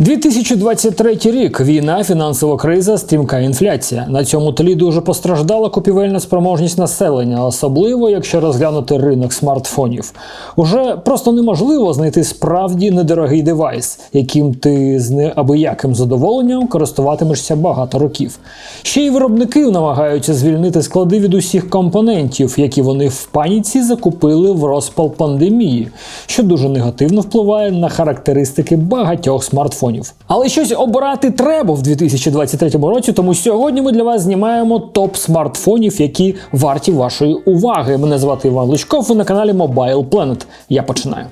2023 рік війна, фінансова криза, стрімка інфляція. На цьому тлі дуже постраждала купівельна спроможність населення, особливо якщо розглянути ринок смартфонів. Уже просто неможливо знайти справді недорогий девайс, яким ти з неабияким задоволенням користуватимешся багато років. Ще й виробники намагаються звільнити склади від усіх компонентів, які вони в паніці закупили в розпал пандемії, що дуже негативно впливає на характеристики багатьох смартфонів. Але щось обирати треба в 2023 році, тому сьогодні ми для вас знімаємо топ смартфонів, які варті вашої уваги. Мене звати Іван Лучков, ви на каналі Mobile Planet. Я починаю.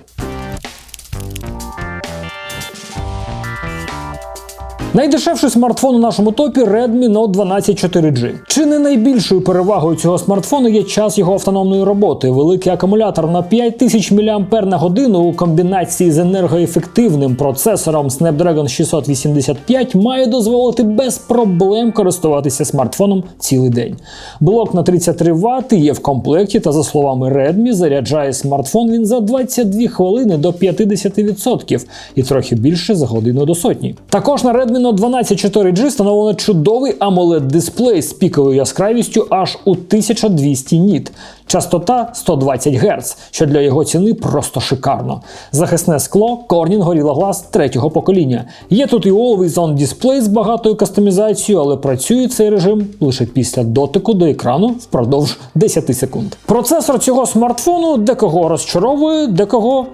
Найдешевший смартфон у нашому топі Redmi Note 12 4G. Чи не найбільшою перевагою цього смартфону є час його автономної роботи? Великий акумулятор на 5000 мАч у комбінації з енергоефективним процесором Snapdragon 685 має дозволити без проблем користуватися смартфоном цілий день. Блок на 33 Вт є в комплекті, та за словами Redmi, заряджає смартфон він за 22 хвилини до 50% і трохи більше за годину до сотні. Також на Redmi Note 12 4G встановлено чудовий amoled дисплей з піковою яскравістю аж у 1200 ніт. Частота 120 Гц, що для його ціни просто шикарно. Захисне скло Corning Gorilla Glass третього покоління. Є тут і Always On дисплей з багатою кастомізацією, але працює цей режим лише після дотику до екрану впродовж 10 секунд. Процесор цього смартфону декого розчаровує, декого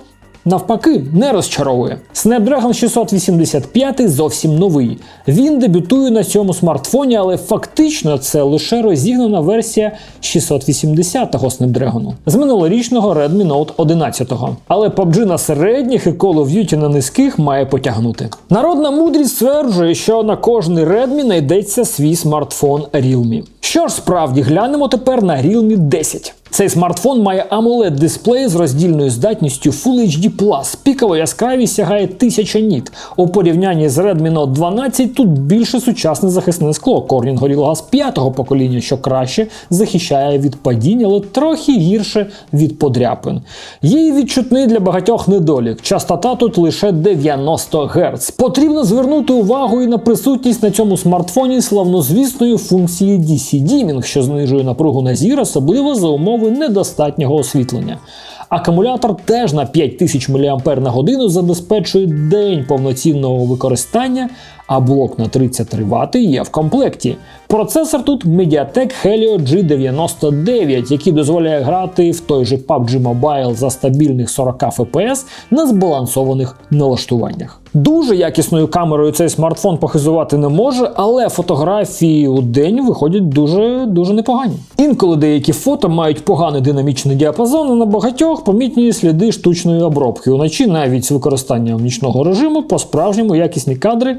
Навпаки, не розчаровує. Snapdragon 685 зовсім новий. Він дебютує на цьому смартфоні, але фактично це лише розігнана версія 680-го Snapdragon з минулорічного Redmi Note 11. Але PUBG на середніх і Call of Duty на низьких має потягнути. Народна мудрість стверджує, що на кожний Redmi знайдеться свій смартфон Realme. Що ж справді глянемо тепер на Realme 10. Цей смартфон має amoled дисплей з роздільною здатністю Full HD+. Пікова яскравість сягає 1000 ніт. У порівнянні з Redmi Note 12 тут більше сучасне захисне скло Corning Gorilla Glass 5-го покоління, що краще захищає від падіння, але трохи гірше від подряпин. Й відчутний для багатьох недолік. Частота тут лише 90 Гц. Потрібно звернути увагу і на присутність на цьому смартфоні славнозвісної функції DC Dimming, що знижує напругу на зір, особливо за умови недостатнього освітлення. Акумулятор теж на 5000 мАч забезпечує день повноцінного використання, а блок на 33 Вт є в комплекті. Процесор тут Mediatek Helio G99, який дозволяє грати в той же PUBG Mobile за стабільних 40 FPS на збалансованих налаштуваннях. Дуже якісною камерою цей смартфон похизувати не може, але фотографії у день виходять дуже дуже непогані. Інколи деякі фото мають поганий динамічний діапазон, а на багатьох помітні сліди штучної обробки. Уночі навіть з використанням нічного режиму по-справжньому якісні кадри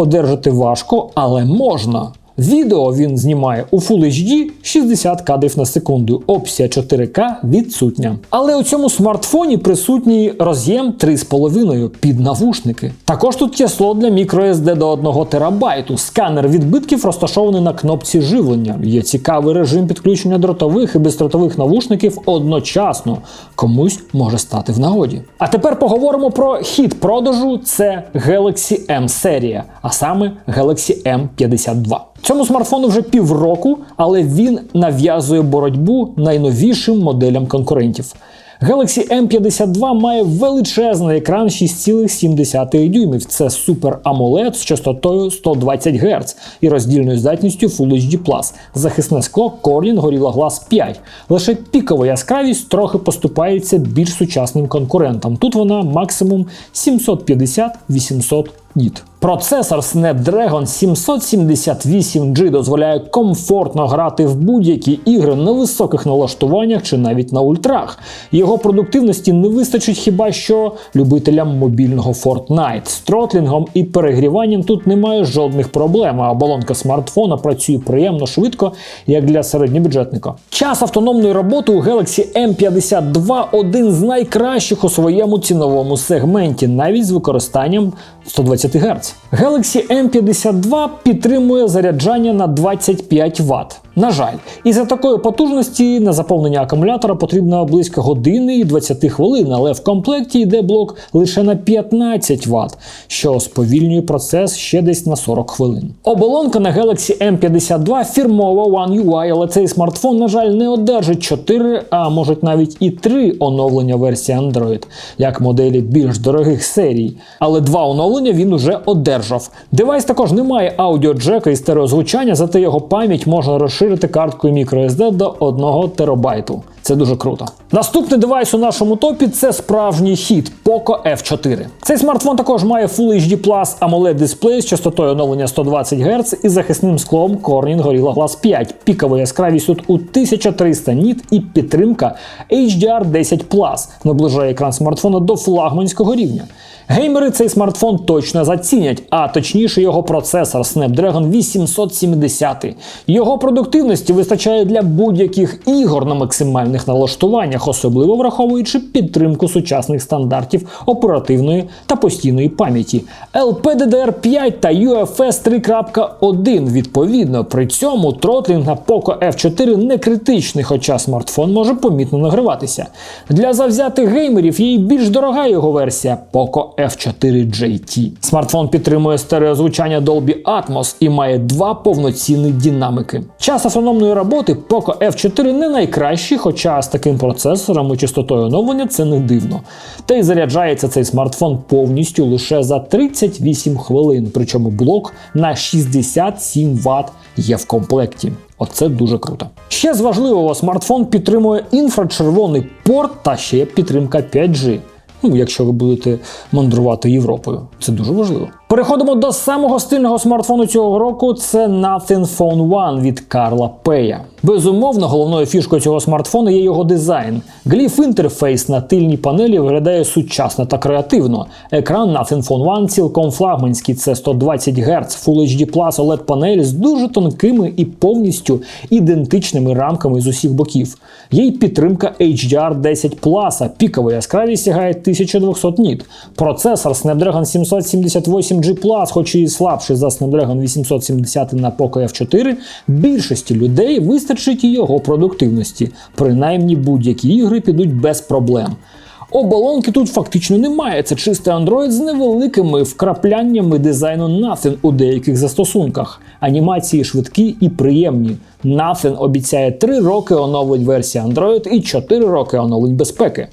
одержати важко, але можна. Відео він знімає у Full HD 60 кадрів на секунду, опція 4К відсутня. Але у цьому смартфоні присутній роз'єм 3,5 під навушники. Також тут є слот для microSD до 1 терабайту. Сканер відбитків розташований на кнопці живлення. Є цікавий режим підключення дротових і бездротових навушників одночасно. Комусь може стати в нагоді. А тепер поговоримо про хід продажу: це Galaxy M серія, а саме Galaxy M52. Цьому смартфону вже півроку, але він нав'язує боротьбу найновішим моделям конкурентів. Galaxy M52 має величезний екран 6,7 дюймів. Це Super AMOLED з частотою 120 Гц і роздільною здатністю Full HD+. Захисне скло Corning Gorilla Glass 5. Лише пікова яскравість трохи поступається більш сучасним конкурентам. Тут вона максимум 750-800 ніт. Процесор Snapdragon 778G дозволяє комфортно грати в будь-які ігри на високих налаштуваннях чи навіть на ультрах. Його продуктивності не вистачить хіба що любителям мобільного Fortnite. З тротлінгом і перегріванням тут немає жодних проблем, а оболонка смартфона працює приємно швидко, як для середньобюджетника. Час автономної роботи у Galaxy M52 один з найкращих у своєму ціновому сегменті, навіть з використанням 120 Гц. Galaxy M52 підтримує заряджання на 25 Вт. На жаль, із-за такої потужності на заповнення акумулятора потрібно близько години і 20 хвилин, але в комплекті йде блок лише на 15 Вт, що сповільнює процес ще десь на 40 хвилин. Оболонка на Galaxy M52 фірмова One UI, але цей смартфон, на жаль, не одержить 4, а може навіть і 3 оновлення версії Android, як моделі більш дорогих серій. Але два оновлення він уже одержав. Девайс також не має аудіоджека і стереозвучання, зате його пам'ять можна розширити карткою microSD до 1 терабайту. Це дуже круто. Наступний девайс у нашому топі це справжній хіт Poco F4. Цей смартфон також має Full HD Plus AMOLED дисплей з частотою оновлення 120 Гц і захисним склом Corning Gorilla Glass 5. Пікова яскравість тут у 1300 ніт і підтримка HDR10 Plus наближає екран смартфона до флагманського рівня. Геймери цей смартфон точно зацінять, а точніше його процесор Snapdragon 870. Його продуктивності вистачає для будь-яких ігор на максимальних налаштуваннях, особливо враховуючи підтримку сучасних стандартів оперативної та постійної пам'яті LPDDR5 та UFS 3.1 відповідно. При цьому тротлінг на Poco F4 не критичний, хоча смартфон може помітно нагриватися. Для завзятих геймерів є й більш дорога його версія Poco F4 JT. Смартфон підтримує стереозвучання Dolby Atmos і має два повноцінні динамики. Час автономної роботи Poco F4 не найкращий, хоча з таким процесором і частотою оновлення це не дивно. Та й заряджається цей смартфон повністю лише за 38 хвилин, причому блок на 67 Вт є в комплекті. Оце дуже круто. Ще з важливого смартфон підтримує інфрачервоний порт та ще підтримка 5G. Ну, якщо ви будете мандрувати Європою, це дуже важливо. Переходимо до самого стильного смартфону цього року. Це Nothing Phone One від Карла Пея. Безумовно, головною фішкою цього смартфону є його дизайн. Гліф інтерфейс на тильній панелі виглядає сучасно та креативно. Екран Nothing Phone One цілком флагманський. Це 120 Гц, Full HD Plus OLED панель з дуже тонкими і повністю ідентичними рамками з усіх боків. Є й підтримка HDR10 Plus, пікова яскравість сягає 1200 ніт. Процесор Snapdragon 778 G+, хоч і слабший за Snapdragon 870 на Poco F4, більшості людей вистачить і його продуктивності. Принаймні будь-які ігри підуть без проблем. Оболонки тут фактично немає. Це чистий Android з невеликими вкрапляннями дизайну Nothing у деяких застосунках. Анімації швидкі і приємні. Nothing обіцяє 3 роки оновлень версії Android і 4 роки оновлень безпеки.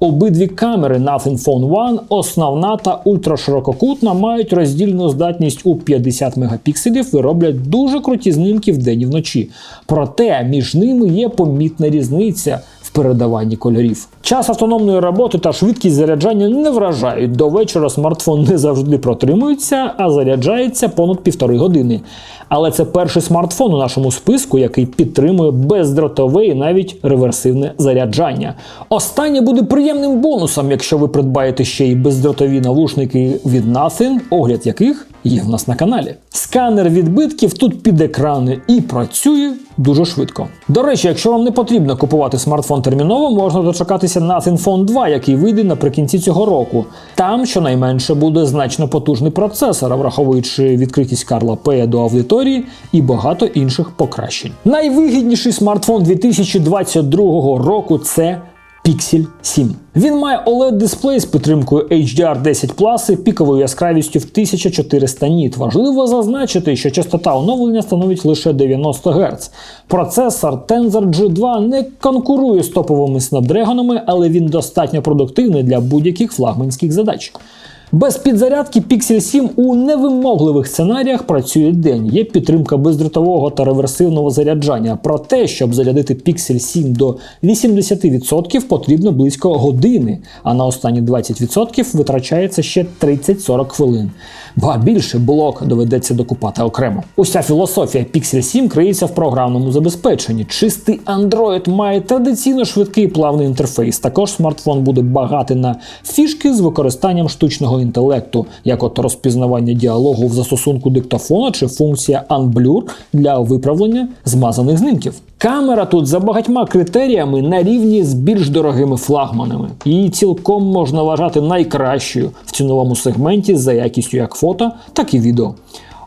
Обидві камери Nothing Phone One, основна та ультраширококутна, мають роздільну здатність у 50 мегапікселів і роблять дуже круті знімки вдень і вночі. Проте між ними є помітна різниця передаванні кольорів. Час автономної роботи та швидкість заряджання не вражають. До вечора смартфон не завжди протримується, а заряджається понад півтори години. Але це перший смартфон у нашому списку, який підтримує бездротове і навіть реверсивне заряджання. Останнє буде приємним бонусом, якщо ви придбаєте ще й бездротові навушники від Nothing, огляд яких є в нас на каналі. Сканер відбитків тут під екрани і працює дуже швидко. До речі, якщо вам не потрібно купувати смартфон терміново, можна дочекатися Nothing Phone 2, який вийде наприкінці цього року. Там щонайменше буде значно потужний процесор, враховуючи відкритість Карла Пея до аудиторії і багато інших покращень. Найвигідніший смартфон 2022 року це Pixel 7. Він має oled дисплей з підтримкою HDR10 Plus і піковою яскравістю в 1400 ніт. Важливо зазначити, що частота оновлення становить лише 90 Гц. Процесор Tensor G2 не конкурує з топовими снапдрегонами, але він достатньо продуктивний для будь-яких флагманських задач. Без підзарядки Pixel 7 у невимогливих сценаріях працює день. Є підтримка бездротового та реверсивного заряджання. Проте, щоб зарядити Pixel 7 до 80% потрібно близько години, а на останні 20% витрачається ще 30-40 хвилин. Ба більше блок доведеться докупати окремо. Уся філософія Pixel 7 криється в програмному забезпеченні. Чистий Android має традиційно швидкий плавний інтерфейс. Також смартфон буде багатий на фішки з використанням штучного інтелекту, як от розпізнавання діалогу в застосунку диктофона чи функція Unblur для виправлення змазаних знімків. Камера тут за багатьма критеріями на рівні з більш дорогими флагманами. Її цілком можна вважати найкращою в ціновому сегменті за якістю як фото, так і відео.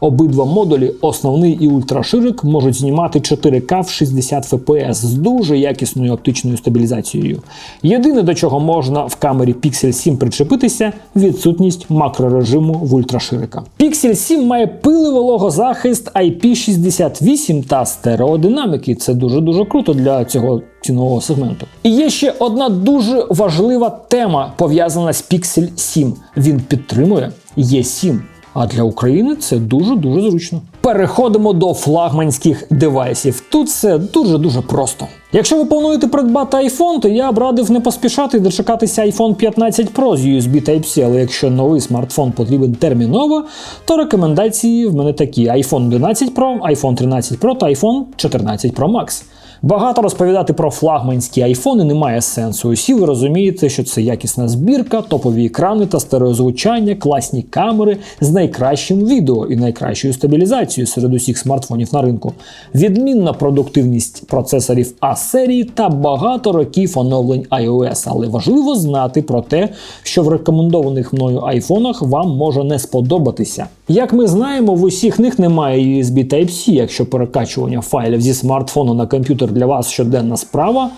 Обидва модулі, основний і ультраширик, можуть знімати 4К в 60 FPS з дуже якісною оптичною стабілізацією. Єдине, до чого можна в камері Pixel 7 причепитися, відсутність макрорежиму в ультраширика. Pixel 7 має пиливологозахист IP68 та стереодинаміки. Це дуже-дуже круто для цього цінового сегменту. І є ще одна дуже важлива тема пов'язана з Pixel 7. Він підтримує E7. А для України це дуже-дуже зручно. Переходимо до флагманських девайсів. Тут все дуже-дуже просто. Якщо ви плануєте придбати iPhone, то я б радив не поспішати і дочекатися iPhone 15 Pro з USB Type-C, але якщо новий смартфон потрібен терміново, то рекомендації в мене такі: iPhone 11 Pro, iPhone 13 Pro та iPhone 14 Pro Max. Багато розповідати про флагманські айфони немає сенсу. Усі ви розумієте, що це якісна збірка, топові екрани та стереозвучання, класні камери з найкращим відео і найкращою стабілізацією серед усіх смартфонів на ринку, відмінна продуктивність процесорів А серії та багато років оновлень iOS. Але важливо знати про те, що в рекомендованих мною айфонах вам може не сподобатися. Як ми знаємо, в усіх них немає USB Type-C, якщо перекачування файлів зі смартфону на комп'ютер для вас щоденна справа,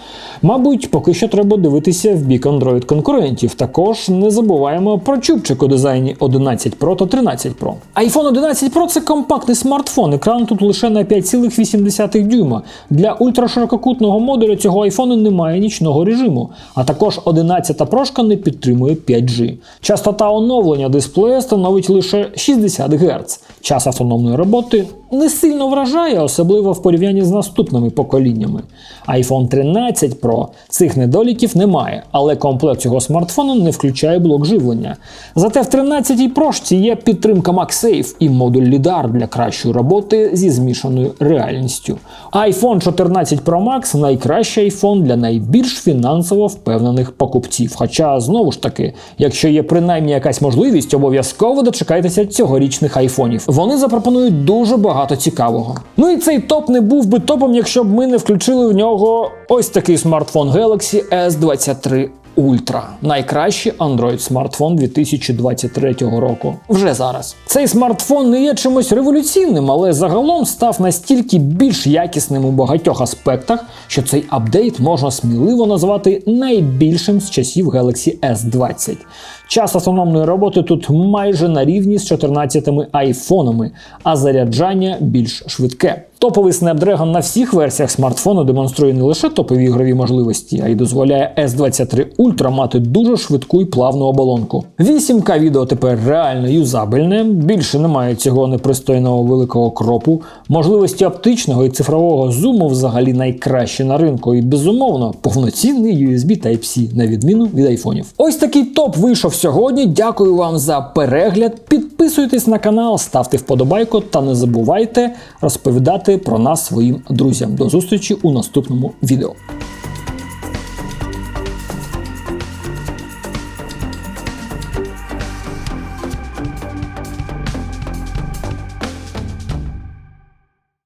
мабуть, поки що треба дивитися в бік Android конкурентів. Також не забуваємо про чубчик у дизайні 11 Pro та 13 Pro. iPhone 11 Pro це компактний смартфон. Екран тут лише на 5,8 дюйма. Для ультраширококутного модуля цього iPhone немає нічного режиму, а також 11 прошка не підтримує 5G. Частота оновлення дисплея становить лише 60 Гц. Час автономної роботи не сильно вражає, особливо в порівнянні з наступними поколіннями. iPhone 13 Pro цих недоліків немає, але комплект цього смартфону не включає блок живлення. Зате в 13 прошці є підтримка MagSafe і модуль LiDAR для кращої роботи зі змішаною реальністю. iPhone 14 Pro Max найкращий iPhone для найбільш фінансово впевнених покупців. Хоча, знову ж таки, якщо є принаймні якась можливість, обов'язково дочекайтеся цьогорічних айфонів. Вони запропонують дуже багато цікавого. Ну і цей топ не був би топом, якщо б ми не включили в нього ось такий смартфон Galaxy S23 Ultra. найкращий Android смартфон 2023 року. Вже зараз. Цей смартфон не є чимось революційним, але загалом став настільки більш якісним у багатьох аспектах, що цей апдейт можна сміливо назвати найбільшим з часів Galaxy S20. Час автономної роботи тут майже на рівні з 14 айфонами, а заряджання більш швидке. Топовий Snapdragon на всіх версіях смартфону демонструє не лише топові ігрові можливості, а й дозволяє S23 Ultra мати дуже швидку і плавну оболонку. 8К відео тепер реально юзабельне, більше немає цього непристойного великого кропу. Можливості оптичного і цифрового зуму взагалі найкращі на ринку, і безумовно повноцінний USB Type-C, на відміну від айфонів. Ось такий топ вийшов сьогодні. Дякую вам за перегляд. Підписуйтесь на канал, ставте вподобайку та не забувайте розповідати про нас своїм друзям. До зустрічі у наступному відео.